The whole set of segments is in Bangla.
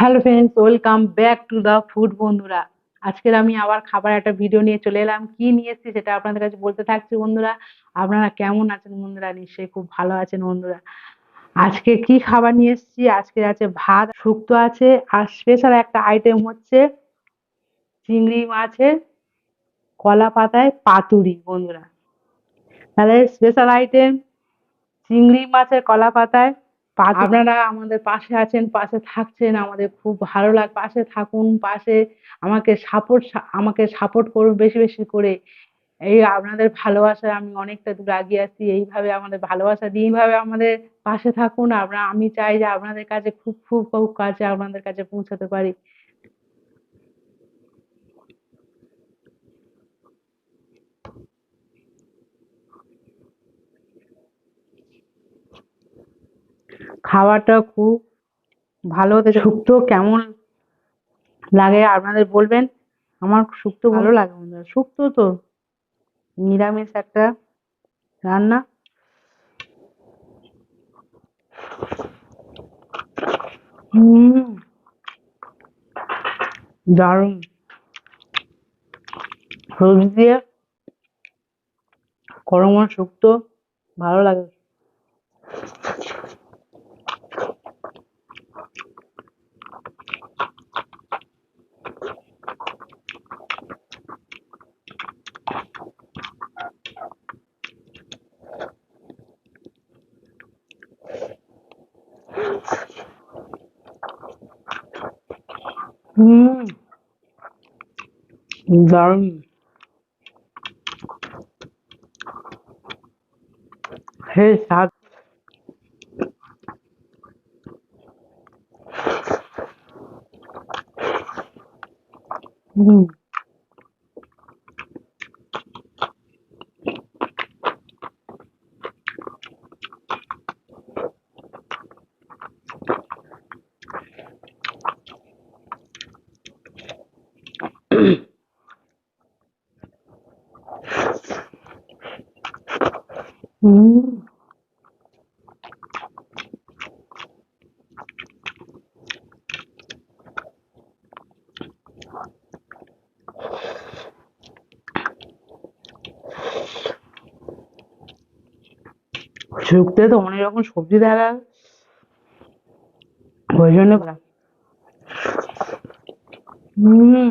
Hello friends, welcome back to the food বন্ধুরা। আজকের আমি আবার খাবার একটা ভিডিও নিয়ে চলে এলাম। কি নিয়ে এসেছি সেটা আপনাদের কাছে বলতে থাকছি বন্ধুরা। আপনারা কেমন আছেন বন্ধুরা? নিশ্চয়ই খুব ভালো আছেন বন্ধুরা। আজকে কি খাবার নিয়ে এসেছি? আজকে আছে ভাত, শুক্তো আছে, আর স্পেশাল একটা আইটেম হচ্ছে চিংড়ি মাছের কলা পাতায় পাতুরি বন্ধুরা। তাহলে স্পেশাল আইটেম চিংড়ি মাছের কলা পাতায় আপনারা আমাদের পাশে আছেন, পাশে থাকছেন, আমাদের খুব ভালো লাগ, পাশে থাকুন, পাশে আমাকে সাপোর্ট আমাকে সাপোর্ট করুন বেশি বেশি করে। এই আপনাদের ভালোবাসায় আমি অনেকটা দূর এগিয়ে আছি। এইভাবে আমাদের ভালোবাসা দিয়ে এইভাবে আমাদের পাশে থাকুন। আমরা, আমি চাই যে আপনাদের কাছে খুব খুব খুব কাছে আপনাদের কাছে পৌঁছাতে পারি। খাবারটা খুব ভালো হতে শুক্তো কেমন লাগে আপনাদের বলবেন? আমার শুক্তো ভালো লাগে বন্ধুরা। শুক্তো তো নিরামিষ একটা রান্না। হুম। দারুণ। সবজি দিয়ে গরম শুক্তো ভালো লাগে। হুম দারুণ হে স্বাদ হুম হুম শুক্তে তো অনেক রকম সবজি দেখা ওই জন্য বলা। হুম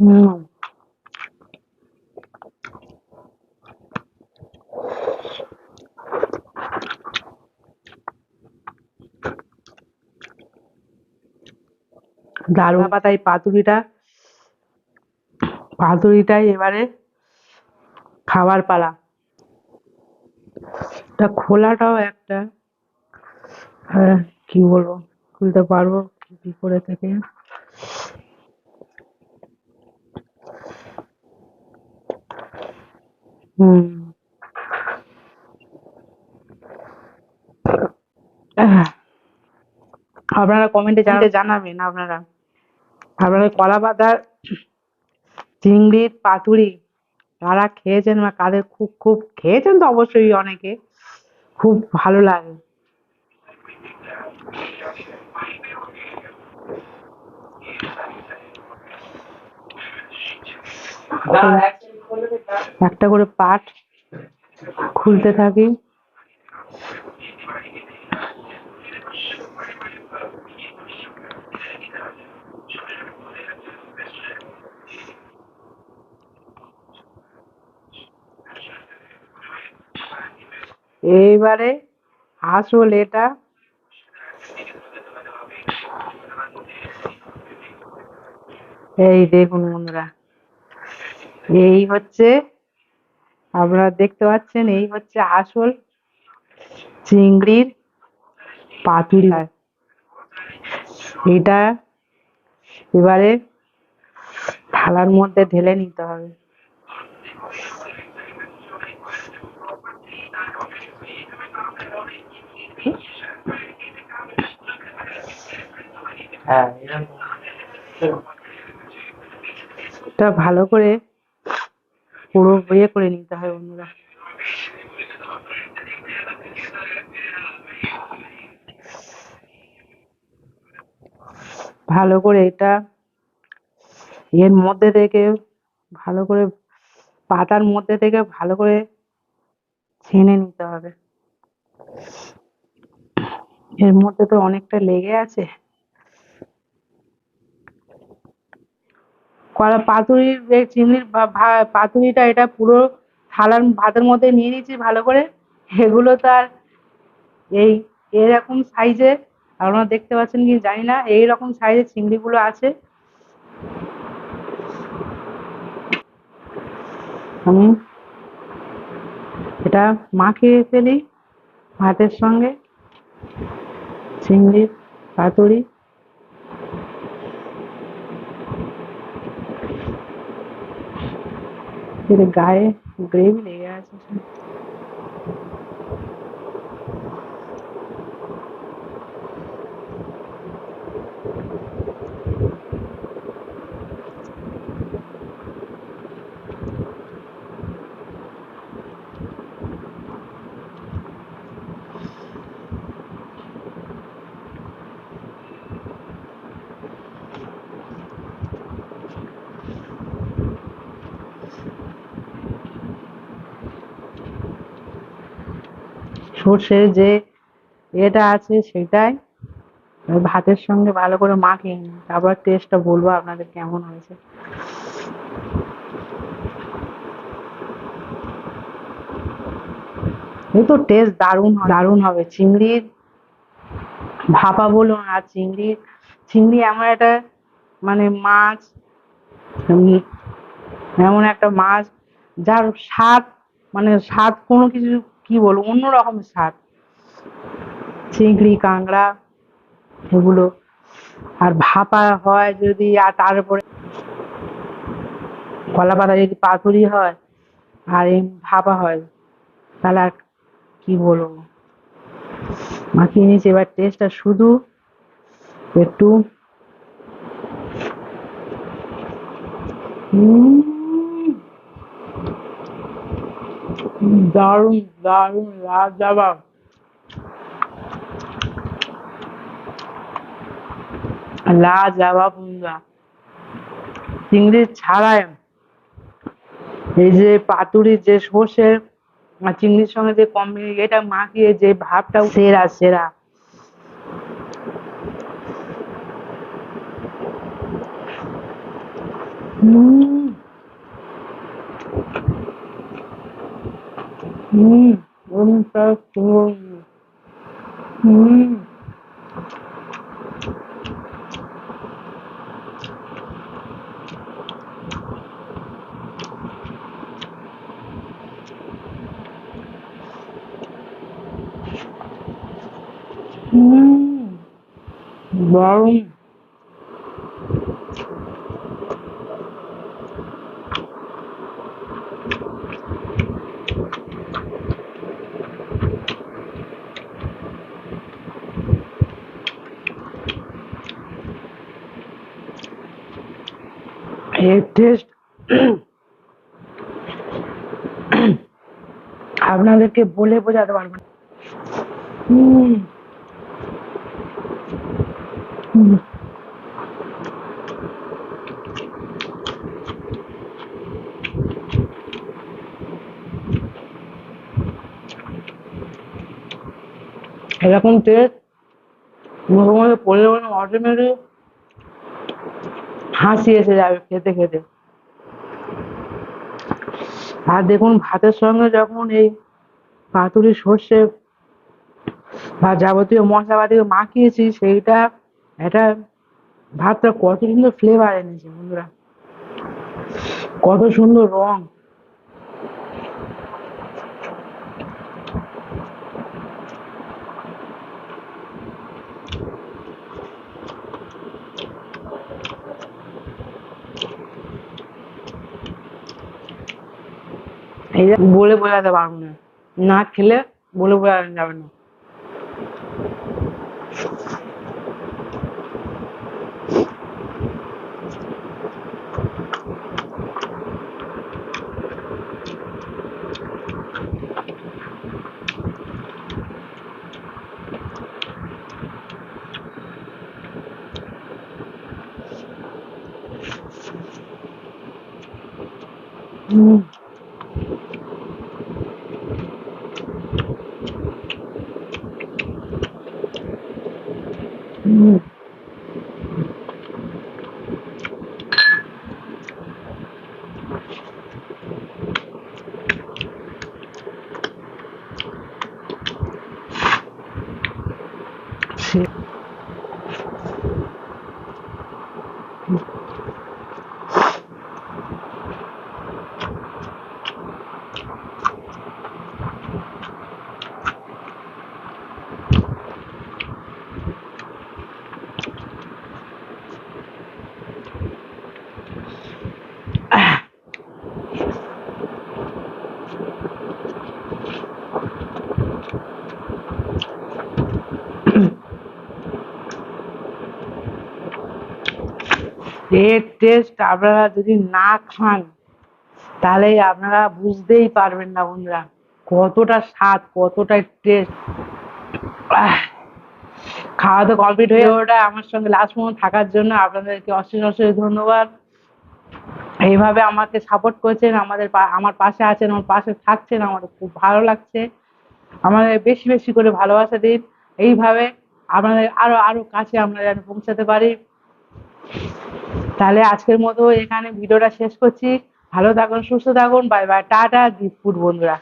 হুম। দারুণ। পাতায় পাতুরিটা, পাতুরিটাই এবারে খাবার পালা। তা খোলাটাও একটা হ্যাঁ কি বলব, খুলতে পারব কি করে থেকে। হুম। আহ, আপনারা কমেন্টে জানাতে জানাবেন আপনারা। আপনারা কলা পাতার চিংড়ির পাতুরি যারা খেয়েছেন বা কাদের খুব খুব খেয়েছেন তো অবশ্যই অনেকে খুব ভালো লাগে। একটা করে পাট খুলতে থাকি। এইবারে আসল এটা। এই দেখুন বন্ধুরা এই হচ্ছে আপনারা দেখতে পাচ্ছেন এই হচ্ছে আসল চিংড়ির পাতুরি। এটা এবারে থালার মধ্যে ঢেলে নিতে হবে। হ্যাঁ এটা ভালো করে পুরো ইয়ে করে নিতে হয় বন্ধুরা ভালো করে এটা এর মধ্যে থেকে ভালো করে পাতার মধ্যে থেকে ভালো করে ছেনে নিতে হবে। এর মধ্যে তো অনেকটা লেগে আছে। কলা পাতুরির এই চিংড়ির পাতুরিটা এটা পুরো থালার ভাতের মধ্যে নিয়ে নিয়েছি ভালো করে। এগুলো তো আর এই এরকম সাইজের আপনারা দেখতে পাচ্ছেন কি জানি না, এইরকম সাইজের চিংড়িগুলো আছে। আমি এটা মাখিয়ে ফেলি ভাতের সঙ্গে। চিংড়ির পাতুরি। এর গায়ে গ্রেভি লেগে আছে সর্ষের যে এটা আছে সেটাই ভাতের সঙ্গে ভালো করে মাখিয়ে তারপর টেস্টটা বলব আপনাদের কেমন হয়েছে। তো টেস্ট দারুণ দারুণ হবে। চিংড়ির ভাপা বলুন আর চিংড়ি চিংড়ি এমন একটা মানে মাছ এমন একটা মাছ যার স্বাদ মানে স্বাদ কোনো কিছু কি বলব অন্য রকমের স্বাদ। চিংড়ি কাঁকড়া এগুলো। আর ভাপা হয় যদি আর তার উপরে কলা পাতা যদি পাতুরি হয় আর এই ভাপা হয় তাহলে আর কি বলব? মাখিয়ে নিয়েছি এবার টেস্টটা শুধু একটু উম, দারুণ দারুণ লাজবাব। লাজবাব বন্ধুরা চিংড়ি ছাড়াই এই যে পাতুরি যে সর্ষের চিংড়ির সঙ্গে যে কম্বি এটা মাখিয়ে যে ভাবটা সেরা সেরা। হুম হুম ওমটা সুন্দর হুম হুম দারুণ এর টেস্ট আপনাদেরকে বলে বোঝাতে পারব না। এরকম টেস্ট মুখের মধ্যে পড়লে অটোমেটিক হাসি এসে যাবে খেতে খেতে। আর দেখুন ভাতের সঙ্গে যখন এই পাতুরি সর্ষে বা যাবতীয় মশলাপাতি মাখিয়েছি, সেইটা এটা ভাতটা কত সুন্দর ফ্লেভার এনেছে বন্ধুরা। কত সুন্দর রং। যে বলে বোঝাতে পারব না। না খেলে বলে বোঝানো যাবে না হুম হুম সে এর টেস্ট আপনারা যদি না খান, তাহলে আপনারা বুঝতেই পারবেন না বন্ধুরা, কতটা স্বাদ, কতটা টেস্ট খাওয়া তো কমপ্লিট হয়ে ওটা আমার সঙ্গে লাস্ট পর্যন্ত থাকার জন্য আপনাদেরকে অশেষ অশেষ ধন্যবাদ। এইভাবে আমাকে সাপোর্ট করছেন, আমাদের আমার পাশে আছেন, আমার পাশে থাকছেন, আমার খুব ভালো লাগছে। আমাদের বেশি বেশি করে ভালোবাসা দিন। এইভাবে আপনাদের আরও আরও কাছে আমরা যেন পৌঁছাতে পারি। তাহলে আজকের মতো এখানে ভিডিওটা শেষ করছি। ভালো থাকুন, সুস্থ থাকুন bye bye tata gift food বন্ধুরা।